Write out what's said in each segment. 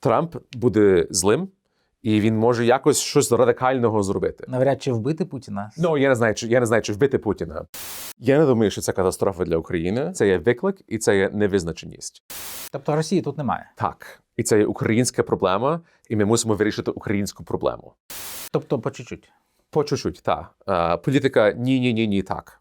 Трамп буде злим, і він може якось щось радикального зробити. Навряд чи вбити Путіна. Ну я не знаю, чи я не знаю, чи вбити Путіна. Я не думаю, що це катастрофа для України. Це є виклик і це є невизначеність. Тобто Росії тут немає. Так, і це є українська проблема, і ми мусимо вирішити українську проблему. Тобто, по чуть-чуть. По чуть-чуть, так. Е, політика ні, ні, ні, ні, так.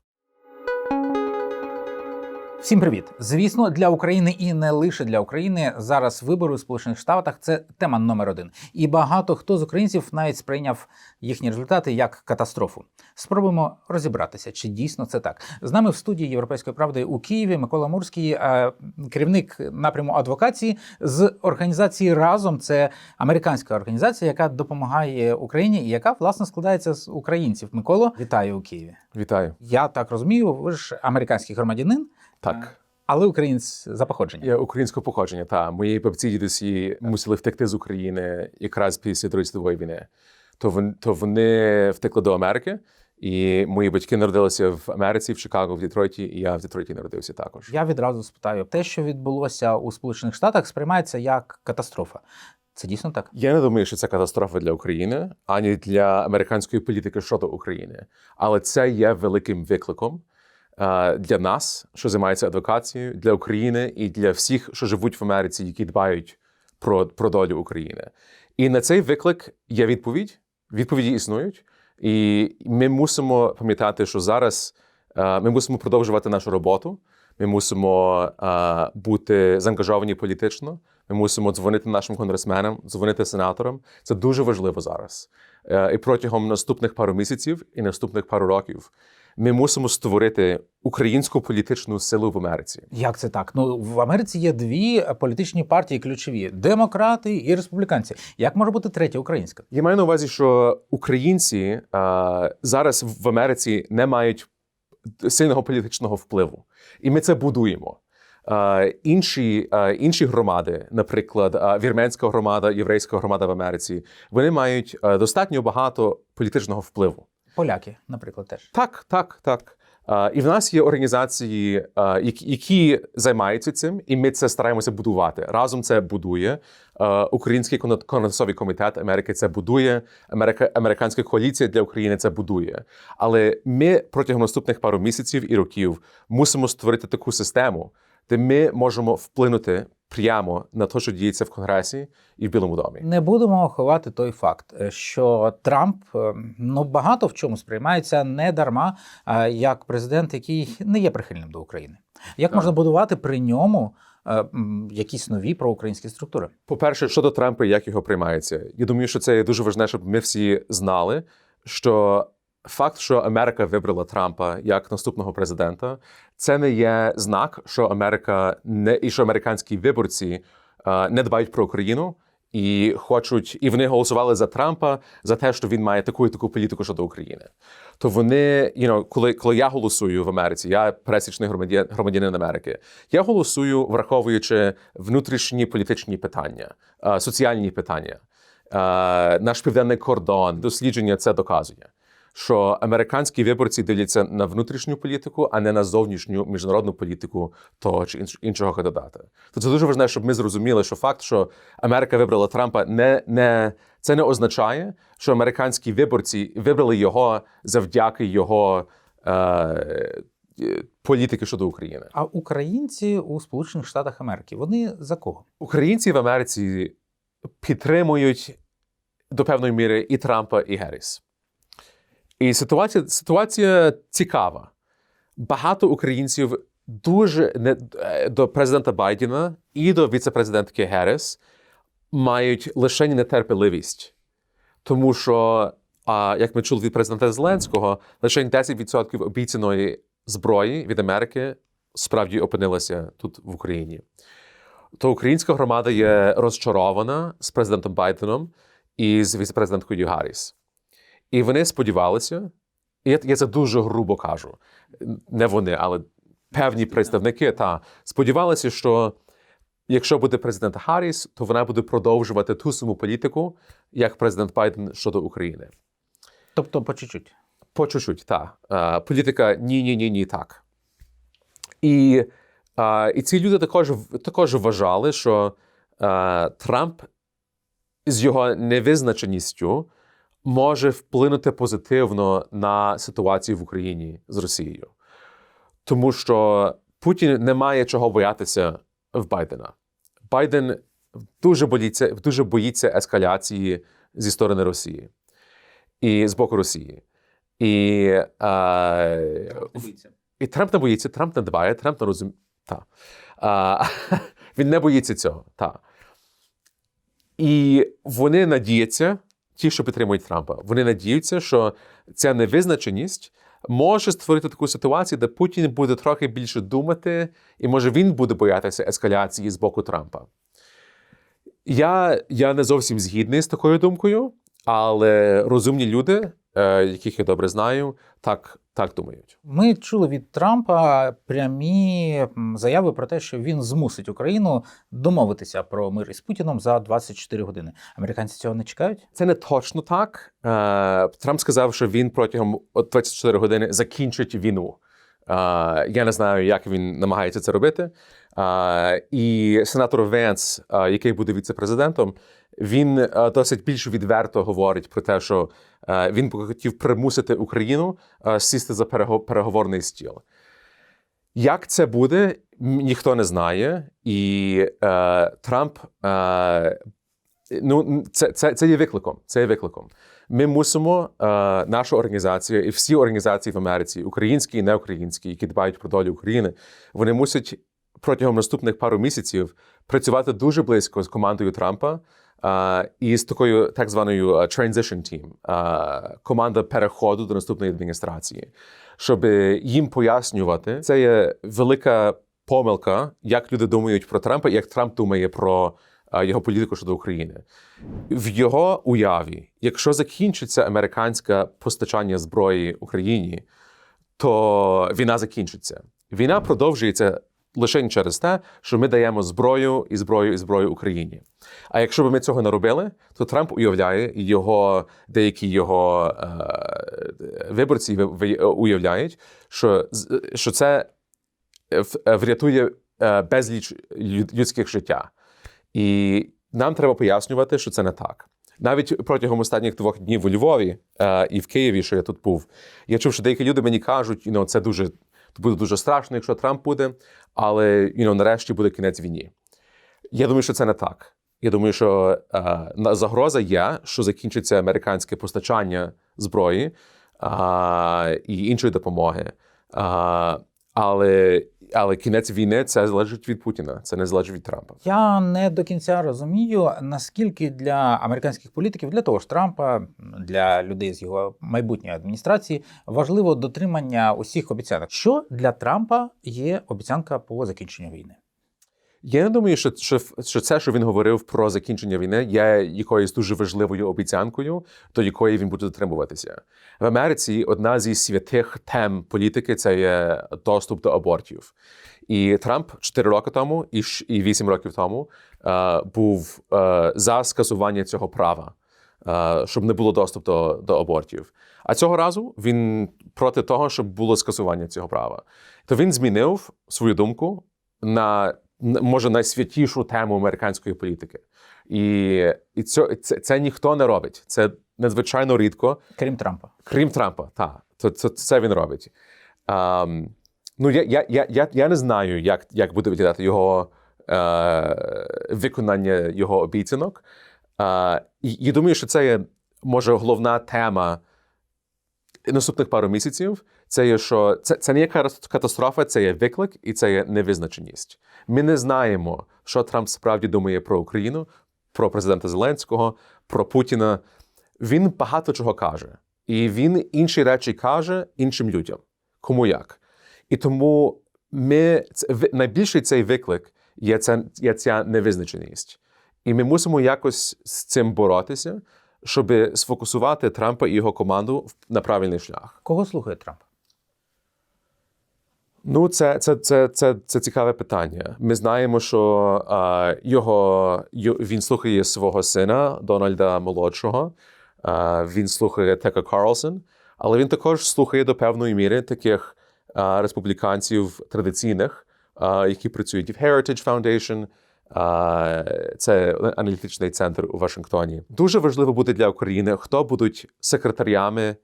Всім привіт! Звісно, для України і не лише для України зараз вибори у Сполучених Штатах це тема номер один. І багато хто з українців навіть сприйняв їхні результати як катастрофу. Спробуємо розібратися, чи дійсно це так. З нами в студії Європейської правди у Києві Микола Мурський, е, керівник напряму адвокації з організації Разом. Це американська організація, яка допомагає Україні і яка власне складається з українців. Миколо, вітаю у Києві. Вітаю. Я так розумію, ви ж американський громадянин. Так. Але українець за походженням. Я українського походження. Та мої бабці і дідусі мусили втекти з України якраз після Другої світової війни. То вони, то вони втекли до Америки, і мої батьки народилися в Америці, в Чикаго, в Детройті, і я в Детройті народився також. Я відразу спитаю: те, що відбулося у Сполучених Штатах, сприймається як катастрофа. Це дійсно так? Я не думаю, що це катастрофа для України, ані для американської політики щодо України. Але це є великим викликом е, для нас, що займається адвокацією, для України і для всіх, що живуть в Америці, які дбають про, про долю України. І на цей виклик є відповідь. Відповіді існують, і ми мусимо пам'ятати, що зараз е, ми мусимо продовжувати нашу роботу. Ми мусимо е, бути заангажовані політично. Ми мусимо дзвонити нашим конгресменам, дзвонити сенаторам. Це дуже важливо зараз. Е, і протягом наступних пару місяців і наступних пару років ми мусимо створити українську політичну силу в Америці. Як це так? Ну в Америці є дві політичні партії ключові: демократи і республіканці. Як може бути третя українська? Я маю на увазі, що українці е, зараз в Америці не мають сильного політичного впливу, і ми це будуємо. Інші, інші громади, наприклад, вірменська громада, єврейська громада в Америці, вони мають достатньо багато політичного впливу. Поляки, наприклад, теж. Так, так, так. Е, І в нас є організації, е, які- займаються цим, і ми це стараємося будувати. Разом це будує е, Український кон- конгресовий комітет Америки. Це будує Америка, американська коаліція для України. Це будує. Але ми протягом наступних пару місяців і років мусимо створити таку систему, де ми можемо вплинути прямо на те, що діється в Конгресі і в Білому домі. Не будемо ховати той факт, е, що Трамп е, ну багато в чому сприймається не дарма, а як президент, який не є прихильним до України. Як Так. можна будувати при ньому е, якісь нові проукраїнські структури? По-перше, щодо Трампа, як його приймається, я думаю, що це є дуже важливо, щоб ми всі знали, що факт, що Америка вибрала Трампа як наступного президента, це не є знак, що Америка не і що американські виборці е, не дбають про Україну. І хочуть, і вони голосували за Трампа за те, що він має таку і таку політику щодо України. То вони, you know, коли, коли я голосую в Америці, я пересічний громадян, громадянин Америки, я голосую, враховуючи внутрішні політичні питання, е, соціальні питання, е, наш південний кордон, дослідження це доказує. Що американські виборці дивляться на внутрішню політику, а не на зовнішню міжнародну політику того чи інш- іншого кандидата. То це дуже важливо, щоб ми зрозуміли, що факт, що Америка вибрала Трампа, не, не це не означає, що американські виборці вибрали його завдяки його е, е, політики щодо України. А українці у Сполучених Штатах Америки вони за кого? Українці в Америці підтримують до певної міри і Трампа, і Герріс. І ситуація, ситуація цікава. Багато українців дуже не, е, до президента Байдена і до віце-президентки Герріс мають лише нетерпеливість. Тому що, а, як ми чули від президента Зеленського, лише 10% обіцяної зброї від Америки справді опинилася тут в Україні. То українська громада є розчарована з президентом Байденом і з віце-президенткою Гарріс. І вони сподівалися, і я, це дуже грубо кажу, не вони, але певні представники та сподівалися, що якщо буде президент Гарріс, то вона буде продовжувати ту саму політику, як президент Байден щодо України. Тобто по чуть-чуть. По чуть-чуть, так. Е, політика ні, ні, ні, ні, так. І, е, і ці люди також, також вважали, що е, Трамп з його невизначеністю може вплинути позитивно на ситуацію в Україні з Росією. Тому що Путін не має чого боятися в Байдена. Байден дуже боїться, дуже боїться ескаляції зі сторони Росії і з боку Росії. І, е, і Трамп не боїться, Трамп не дбає, Трамп не розуміє. Та. А, він не боїться цього. Та. І вони надіються, ті, що підтримують Трампа, вони надіються, що ця невизначеність може створити таку ситуацію, де Путін буде трохи більше думати, і може він буде боятися ескаляції з боку Трампа. Я, я не зовсім згідний з такою думкою, але розумні люди, яких я добре знаю, так, так думають. Ми чули від Трампа прямі заяви про те, що він змусить Україну домовитися про мир із Путіном за 24 години. Американці цього не чекають. Це не точно так. Е, Трамп сказав, що він протягом от 24 години закінчить війну. Е, Я не знаю, як він намагається це робити. Е, І сенатор Венс, е, який буде віце-президентом, він е, досить більш відверто говорить про те, що е, він хотів примусити Україну е, сісти за перего- переговорний стіл. Як це буде, ніхто не знає, і е, Трамп е, ну, це, це, це є викликом. Це є викликом. Ми мусимо, е, наша організація і всі організації в Америці, українські і неукраїнські, які дбають про долю України, вони мусять протягом наступних пару місяців працювати дуже близько з командою Трампа і з такою так званою е, transition team, е, команда переходу до наступної адміністрації, щоб їм пояснювати, це є велика помилка, як люди думають про Трампа, як Трамп думає про е, його політику щодо України. В його уяві, якщо закінчиться американське постачання зброї Україні, то війна закінчиться. Війна продовжується лише через те, що ми даємо зброю і зброю і зброю Україні. А якщо б ми цього не робили, то Трамп уявляє, і його деякі його е, виборці ви- ви- уявляють, що, що це врятує е, безліч людських життя. І нам треба пояснювати, що це не так. Навіть протягом останніх двох днів у Львові е, і в Києві, що я тут був, я чув, що деякі люди мені кажуть, know, це дуже буде дуже страшно, якщо Трамп буде, але you know, нарешті буде кінець війні. Я думаю, що це не так. Я думаю, що е, загроза є, що закінчиться американське постачання зброї е, і іншої допомоги. Е, але, але кінець війни це залежить від Путіна, це не залежить від Трампа. Я не до кінця розумію, наскільки для американських політиків, для того ж Трампа, для людей з його майбутньої адміністрації важливо дотримання усіх обіцянок. Що для Трампа є обіцянка по закінченню війни? Я не думаю, що, що, що це, що він говорив про закінчення війни, є якоюсь дуже важливою обіцянкою, до якої він буде дотримуватися. В Америці одна зі святих тем політики це є доступ до абортів. І Трамп 4 роки тому і ш- 8 років тому е, був е, за скасування цього права, е, щоб не було доступу до, до абортів. А цього разу він проти того, щоб було скасування цього права. То він змінив свою думку на може найсвятішу тему американської політики. І, і це, це, це ніхто не робить. Це надзвичайно рідко, Крім Трампа. крім Трампа. Та, то, то, це він робить. Um, ну, я, я, я, я, я не знаю, як, як буде виглядати його е, виконання його обіцянок. Е, і, і думаю, що це є, може, головна тема наступних пару місяців. Це є, що це, це не кара- катастрофа, це є виклик і це є невизначеність. Ми не знаємо, що Трамп справді думає про Україну, про президента Зеленського, про Путіна. Він багато чого каже, і він інші речі каже іншим людям, кому як. І тому ми найбільший цей виклик є ця, є ця невизначеність. І ми мусимо якось з цим боротися, щоб сфокусувати Трампа і його команду на правильний шлях. Кого слухає Трамп? Ну, це, це, це, це, це цікаве питання. Ми знаємо, що а, його, він слухає свого сина Дональда молодшого. А, він слухає Тека Карлсон, але він також слухає до певної міри таких а, республіканців традиційних, а, які працюють в Heritage Foundation, е, це аналітичний центр у Вашингтоні. Дуже важливо буде для України, хто будуть секретарями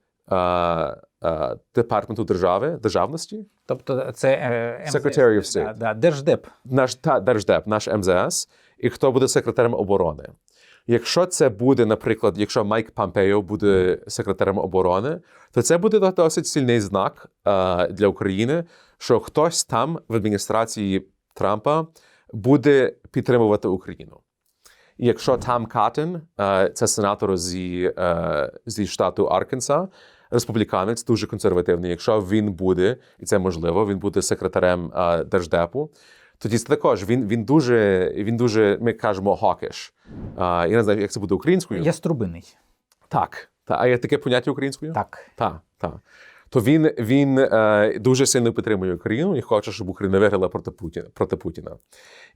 департаменту держави державності. Тобто це е, МЗС, Secretary of State. Да, да, Держдеп. наш та держдеп, наш МЗС, і хто буде секретарем оборони. Якщо це буде, наприклад, якщо Майк Помпео буде секретарем оборони, то це буде досить сильний знак е, для України, що хтось там в адміністрації Трампа буде підтримувати Україну. І якщо Там Катен, е, це сенатор зі, е, зі штату Арканса, республіканець, дуже консервативний. Якщо він буде, і це можливо, він буде секретарем е, держдепу. Тоді це також він, він дуже, він дуже, ми кажемо, hawkish. А, я не знаю, як це буде українською. Яструбиний. Так. Та, а є таке поняття українською? Так. Так, так. То він, він е, дуже сильно підтримує Україну і хоче, щоб Україна виграла проти Путіна. Проти Путіна.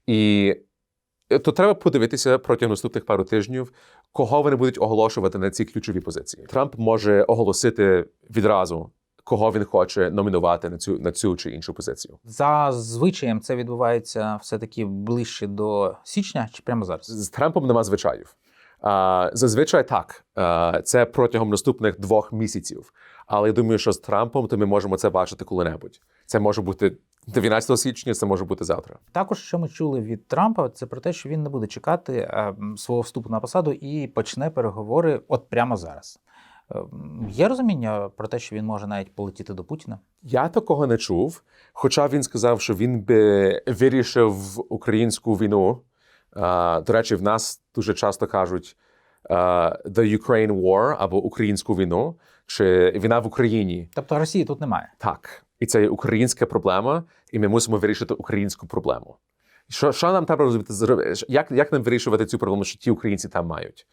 І е, то треба подивитися протягом наступних пару тижнів, кого вони будуть оголошувати на ці ключові позиції. Трамп може оголосити відразу, кого він хоче номінувати на цю, на цю чи іншу позицію. За звичаєм це відбувається все-таки ближче до січня чи прямо зараз? З Трампом нема звичаїв. А, зазвичай так. А, це протягом наступних двох місяців. Але я думаю, що з Трампом то ми можемо це бачити коли-небудь. Це може бути 19 січня, це може бути завтра. Також, що ми чули від Трампа, це про те, що він не буде чекати е, свого вступу на посаду і почне переговори от прямо зараз. Е, Є розуміння про те, що він може навіть полетіти до Путіна? Я такого не чув. Хоча він сказав, що він би вирішив українську війну. До речі, в нас дуже часто кажуть The Ukraine War або українську війну, чи війна в Україні. Тобто Росії тут немає. Так, і це є українська проблема, і ми мусимо вирішити українську проблему. Що, що нам треба розуміти? Як, як нам вирішувати цю проблему, що ті українці там мають?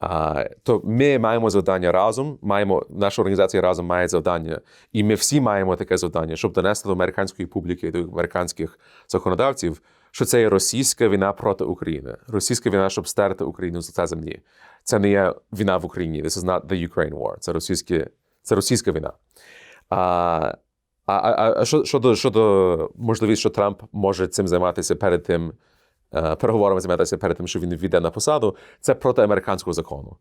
А, то ми маємо завдання разом, маємо наша організація разом має завдання, і ми всі маємо таке завдання, щоб донести до американської публіки, до американських законодавців, що це є російська війна проти України, російська війна, щоб стерти Україну з лиця землі. Це не є війна в Україні. This is not the Ukraine war. Це російське, це російська війна. А, а, а, а що, щодо, щодо можливість, що Трамп може цим займатися перед тим, е, переговорами займатися перед тим, що він війде на посаду, це проти американського закону.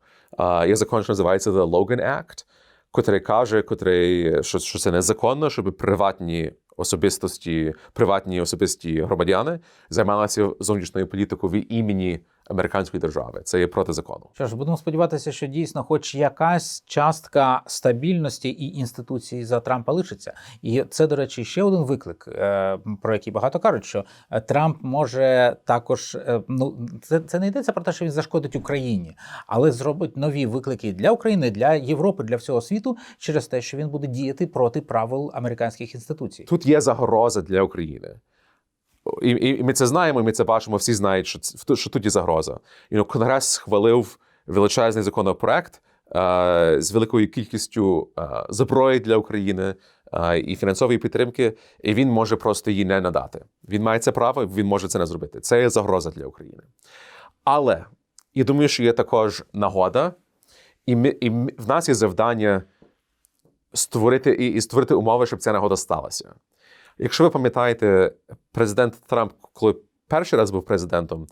Є закон, що називається The Logan Act, котрий каже, котрий, що, що це незаконно, щоб приватні особистості, приватні особисті громадяни займалися зовнішньою політикою в імені американської держави. Це є проти закону. Що ж, будемо сподіватися, що дійсно, хоч якась частка стабільності і інституцій за Трампа лишиться. І це, до речі, ще один виклик, е, про який багато кажуть, що Трамп може також е, ну це, це не йдеться про те, що він зашкодить Україні, але зробить нові виклики для України, для Європи, для всього світу через те, що він буде діяти проти правил американських інституцій. Тут є загроза для України. І, і, і ми це знаємо, і ми це бачимо, всі знають, що, це- що тут є загроза. І ну, Конгрес схвалив величезний законопроект е, з великою кількістю е, зброї для України е, і фінансової підтримки, і він може просто її не надати. Він має це право, він може це не зробити. Це є загроза для України. Але я думаю, що є також нагода, і, ми, і в нас є завдання створити і, і створити умови, щоб ця нагода сталася. Якщо ви пам'ятаєте, президент Трамп, коли перший раз був президентом,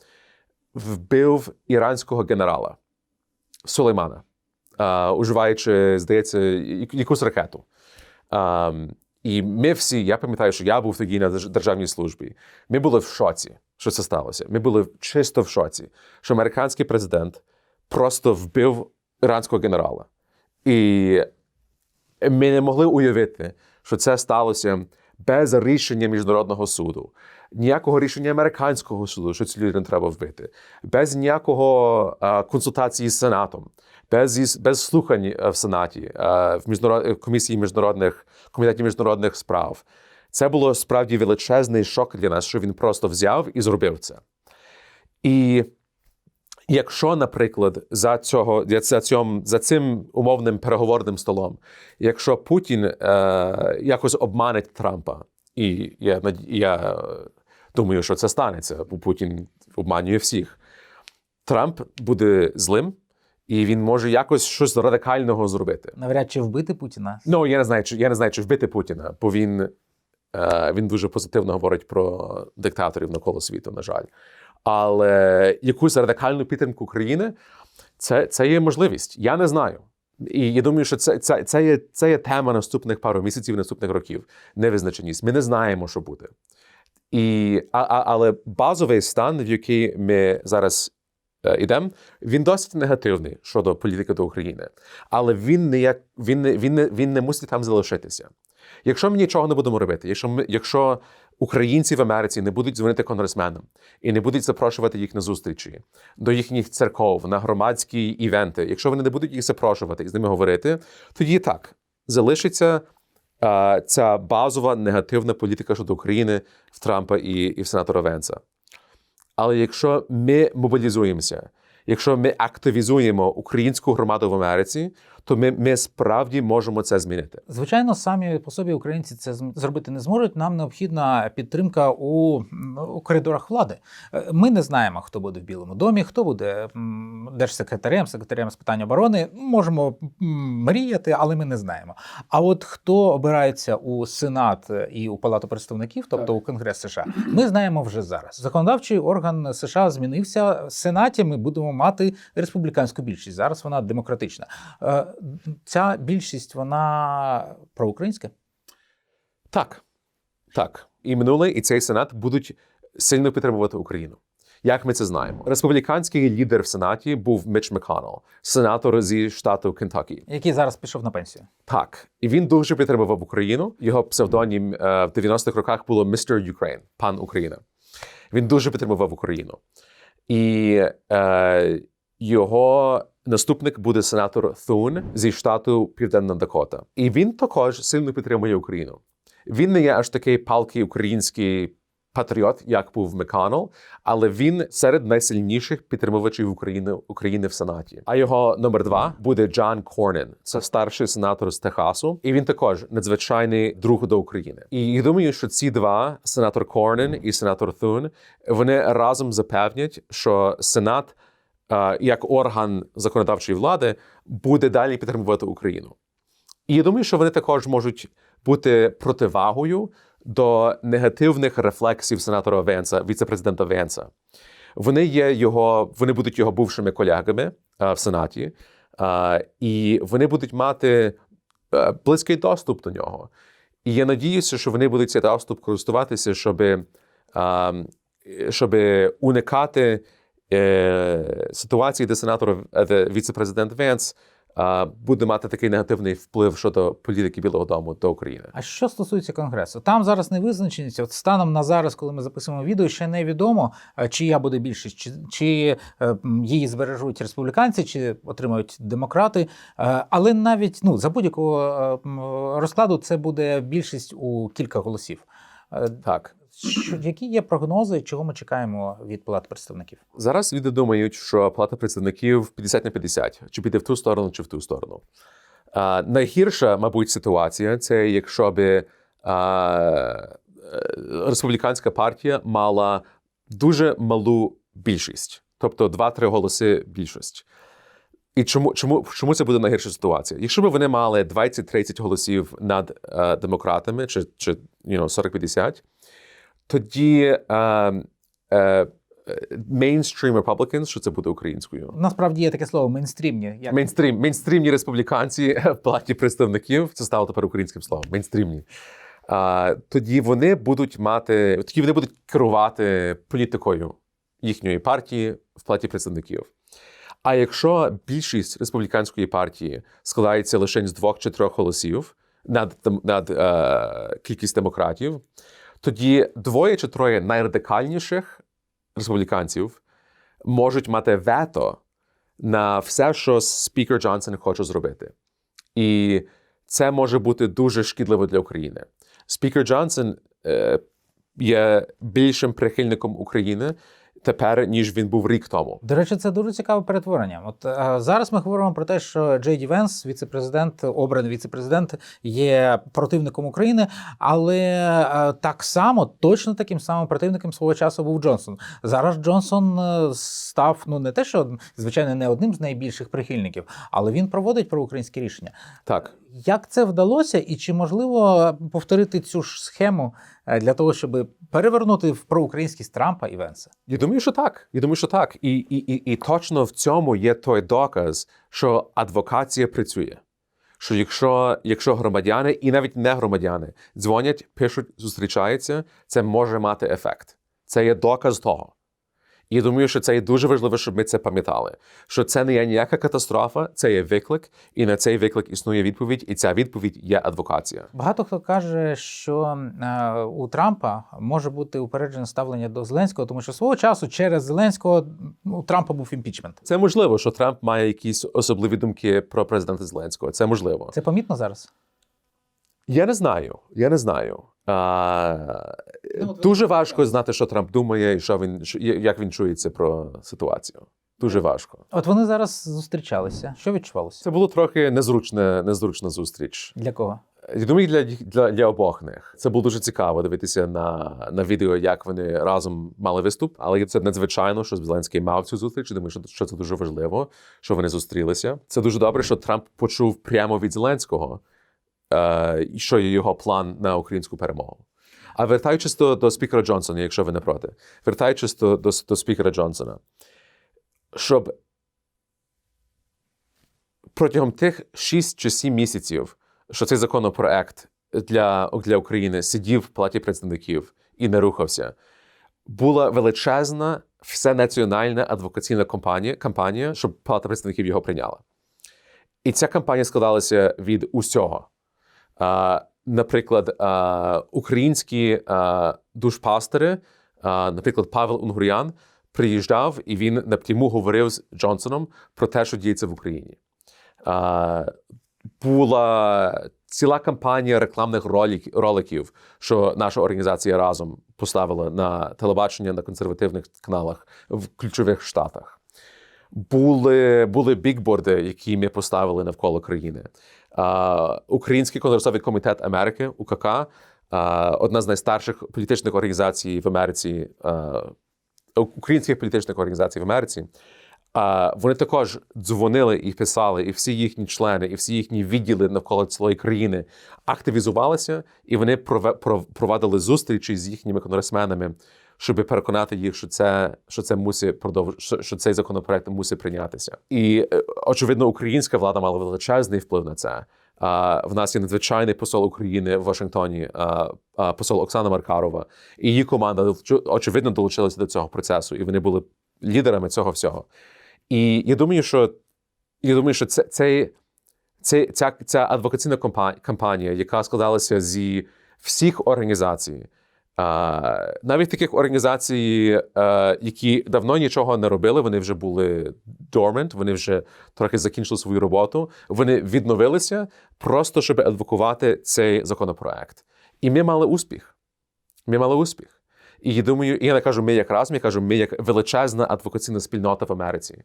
вбив іранського генерала Сулеймана, уживаючи, здається, якусь ракету. І ми всі, я пам'ятаю, що я був тоді на держ- державній службі. Ми були в шоці, що це сталося. Ми були чисто в шоці, що американський президент просто вбив іранського генерала. І ми не могли уявити, що це сталося без рішення міжнародного суду, ніякого рішення американського суду, що ці люди не треба вбити, без ніякого а, консультації з Сенатом, без, без слухань е, в Сенаті, а, в міжнарод... комісії міжнародних комітеті міжнародних справ. Це було справді величезний шок для нас, що він просто взяв і зробив це. І Якщо, наприклад, за цього за цим, за цим умовним переговорним столом, якщо Путін е, якось обманить Трампа, і я, я думаю, що це станеться, бо Путін обманює всіх, Трамп буде злим, і він може якось щось радикального зробити. Навряд чи вбити Путіна. Ну я не знаю, чи я не знаю, чи вбити Путіна, бо він Він дуже позитивно говорить про диктаторів навколо світу, на жаль. Але якусь радикальну підтримку України це, це є можливість. Я не знаю. І я думаю, що це, це, це, є, це є тема наступних пару місяців, наступних років. Невизначеність. Ми не знаємо, що буде. І, а, а, але базовий стан, в який ми зараз е, йдемо, він досить негативний щодо політики до України. Але він не, як, він не, він не, він не мусить там залишитися. Якщо ми нічого не будемо робити, якщо, ми, якщо українці в Америці не будуть дзвонити конгресменам і не будуть запрошувати їх на зустрічі до їхніх церков, на громадські івенти, якщо вони не будуть їх запрошувати і з ними говорити, тоді так залишиться а, ця базова негативна політика щодо України в Трампа і, і в сенатора Венса. Але якщо ми мобілізуємося, якщо ми активізуємо українську громаду в Америці, то ми, ми справді можемо це змінити. Звичайно, самі по собі українці це зробити не зможуть. Нам необхідна підтримка у, у коридорах влади. Е, Ми не знаємо, хто буде в Білому домі, хто буде держсекретарем, секретарем з питань оборони. Можемо мріяти, але ми не знаємо. А от хто обирається у Сенат і у Палату представників, тобто у Конгрес США, ми знаємо вже зараз. Законодавчий орган США змінився. В Сенаті ми будемо мати республіканську більшість. Зараз вона демократична. Ця більшість вона проукраїнська. Так, так. І минулий, і цей сенат будуть сильно підтримувати Україну. Як ми це знаємо? Республіканський лідер в Сенаті був Міч Макконнелл, сенатор зі штату Кентакі. який зараз пішов на пенсію. Так, і він дуже підтримував Україну. Його псевдонім е, в 90-х роках було Mr. Ukraine, пан Україна. Він дуже підтримував Україну. І е, його наступник буде сенатор Thune зі штату Південна Дакота. І він також сильно підтримує Україну. Він не є аж такий палкий український патріот, як був Макконнелл, але він серед найсильніших підтримувачів України, України в Сенаті. А його номер два буде Джон Корнін. Це старший сенатор з Техасу, і він також надзвичайний друг до України. І я думаю, що ці два сенатор Корнін і сенатор Thune, вони разом запевнять, що Сенат як орган законодавчої влади буде далі підтримувати Україну. І я думаю, що вони також можуть бути противагою до негативних рефлексів сенатора Венса, віце-президента Венса. Вони є його, вони будуть його бувшими колегами е, в Сенаті, е, і вони будуть мати е, близький доступ до нього. І я надіюся, що вони будуть цей доступ користуватися, щоб, щоб уникати е, ситуації, де сенатор, е, де віце-президент Венс е, буде мати такий негативний вплив щодо політики Білого Дому до України. А що стосується конгресу, там зараз невизначеність. От станом на зараз, коли ми записуємо відео, ще невідомо, е, чия буде більшість, чи, чи е, її збережуть республіканці, чи отримають демократи. Е, Але навіть ну за будь-якого е, розкладу це буде більшість у кілька голосів. Е, Так. Що, які є прогнози, чого ми чекаємо від палат представників? Зараз люди думають, що плата представників 50 на 50, чи піде в ту сторону, чи в ту сторону. А, найгірша, мабуть, ситуація це якщо би а, е, республіканська партія мала дуже малу більшість, тобто 2-3 голоси більшість. І чому, чому, чому це буде найгірша ситуація? Якщо б вони мали 20-30 голосів над е, демократами, чи, чи you know, 40-50, тоді е, е, mainstream Republicans, що це буде українською. Насправді є таке слово мейнстрімні. Як Мейнстрім, мейнстрімні республіканці в платі представників, це стало тепер українським словом. Мейнстрімні. А, тоді вони будуть мати, тоді вони будуть керувати політикою їхньої партії в платі представників. А якщо більшість республіканської партії складається лише з двох чи трьох голосів над, над е, кількість демократів, тоді двоє чи троє найрадикальніших республіканців можуть мати вето на все, що спікер Джонсон хоче зробити. І це може бути дуже шкідливо для України. Спікер Джонсон е, є більшим прихильником України тепер, ніж він був рік тому. До речі, це дуже цікаве перетворення. От е, зараз ми говоримо про те, що Джей Ді Венс, віце-президент, обраний віце-президент, є противником України, але е, так само, точно таким самим противником свого часу був Джонсон. Зараз Джонсон е, став ну не те, що звичайно не одним з найбільших прихильників, але він проводить проукраїнські рішення. Так, Як це вдалося, і чи можливо повторити цю ж схему е, для того, щоб перевернути в проукраїнськість Трампа і Венса? Я думаю, що так. Я думаю, що так. І, і, і, і точно в цьому є той доказ, що адвокація працює. Що якщо, якщо громадяни і навіть не громадяни дзвонять, пишуть, зустрічаються, це може мати ефект. Це є доказ того. І я думаю, що це є дуже важливо, щоб ми це пам'ятали. Що це не є ніяка катастрофа, це є виклик, і на цей виклик існує відповідь, і ця відповідь є адвокація. Багато хто каже, що е, у Трампа може бути упереджене ставлення до Зеленського, тому що свого часу через Зеленського у Трампа був імпічмент. Це можливо, що Трамп має якісь особливі думки про президента Зеленського. Це можливо. Це помітно зараз. Я не знаю. Я не знаю. А, Ну, дуже важко знати, що Трамп думає, і що він як він чується про ситуацію. Дуже важко. От вони зараз зустрічалися. Що відчувалося? Це було трохи незручне, незручна зустріч. Для кого? Я думаю, для, для, для обох них це було дуже цікаво дивитися на, на відео, як вони разом мали виступ. Але це надзвичайно, що Зеленський мав цю зустріч. Я Думаю, що, що це дуже важливо, що вони зустрілися. Це дуже добре, що Трамп почув прямо від Зеленського, е, і що є його план на українську перемогу. А вертаючись до, до спікера Джонсона, якщо ви не проти, вертаючись до, до, до спікера Джонсона, щоб протягом тих 6 чи 7 місяців, що цей законопроект для, для України сидів в палаті представників і не рухався, була величезна всенаціональна адвокаційна кампанія, кампанія, щоб палата представників його прийняла. І ця кампанія складалася від усього. Наприклад, українські душпастери, наприклад, Павел Унгурян, приїжджав і він напряму говорив з Джонсоном про те, що діється в Україні. Була ціла кампанія рекламних ролик, роликів, що наша організація разом поставила на телебачення на консервативних каналах в ключових штатах. Були, були бікборди, які ми поставили навколо країни. Український конгресовий комітет Америки, УКК, одна з найстарших політичних організацій в Америці, українських політичних організацій в Америці. Вони також дзвонили і писали, і всі їхні члени, і всі їхні відділи навколо цілої країни активізувалися, і вони провадили зустрічі з їхніми конгресменами, щоб переконати їх, що це що це мусить продовж що, що цей законопроект мусить прийнятися. І е, очевидно, українська влада мала величезний вплив на це. А, в нас є надзвичайний посол України в Вашингтоні, а, а, посол Оксана Маркарова, і її команда очевидно долучилася до цього процесу, і вони були лідерами цього всього. І я думаю, що я думаю, що це, цей, цей, ця, ця адвокаційна кампанія, яка складалася зі всіх організацій, навіть таких організацій, а, які давно нічого не робили, вони вже були dormant, вони вже трохи закінчили свою роботу. Вони відновилися просто щоб адвокувати цей законопроект. І ми мали успіх. Ми мали успіх. І я думаю, і я не кажу ми як разом, я кажу, ми як величезна адвокаційна спільнота в Америці.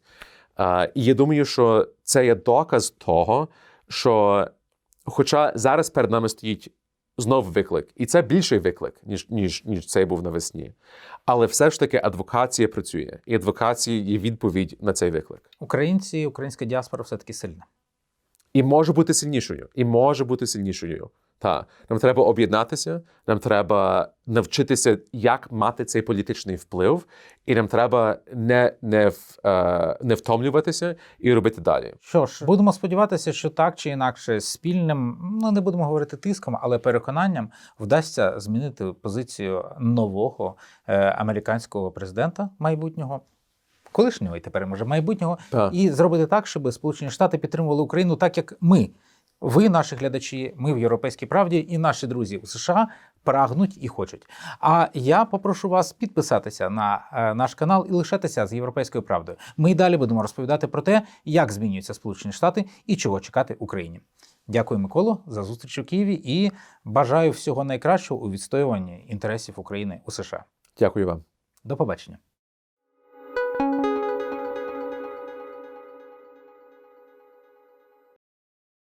І я думаю, що це є доказ того, що, хоча зараз перед нами стоїть знов виклик, і це більший виклик, ніж, ніж, ніж цей був навесні. Але все ж таки адвокація працює, і адвокація є відповідь на цей виклик. Українці, українська діаспора все таки сильна. І може бути сильнішою, і може бути сильнішою. Та нам треба об'єднатися, нам треба навчитися, як мати цей політичний вплив, і нам треба не, не, в- е, не втомлюватися і робити далі. Що ж, будемо сподіватися, що так чи інакше спільним, ну не будемо говорити тиском, але переконанням вдасться змінити позицію нового е, американського президента майбутнього. Колишнього і тепер може майбутнього, Так. і зробити так, щоб Сполучені Штати підтримували Україну так, як ми. Ви, наші глядачі, ми в Європейській правді, і наші друзі у США прагнуть і хочуть. А я попрошу вас підписатися на е, наш канал і лишатися з європейською правдою. Ми й далі будемо розповідати про те, як змінюються Сполучені Штати і чого чекати Україні. Дякую, Миколо, за зустріч у Києві і бажаю всього найкращого у відстоюванні інтересів України у США. Дякую вам. До побачення.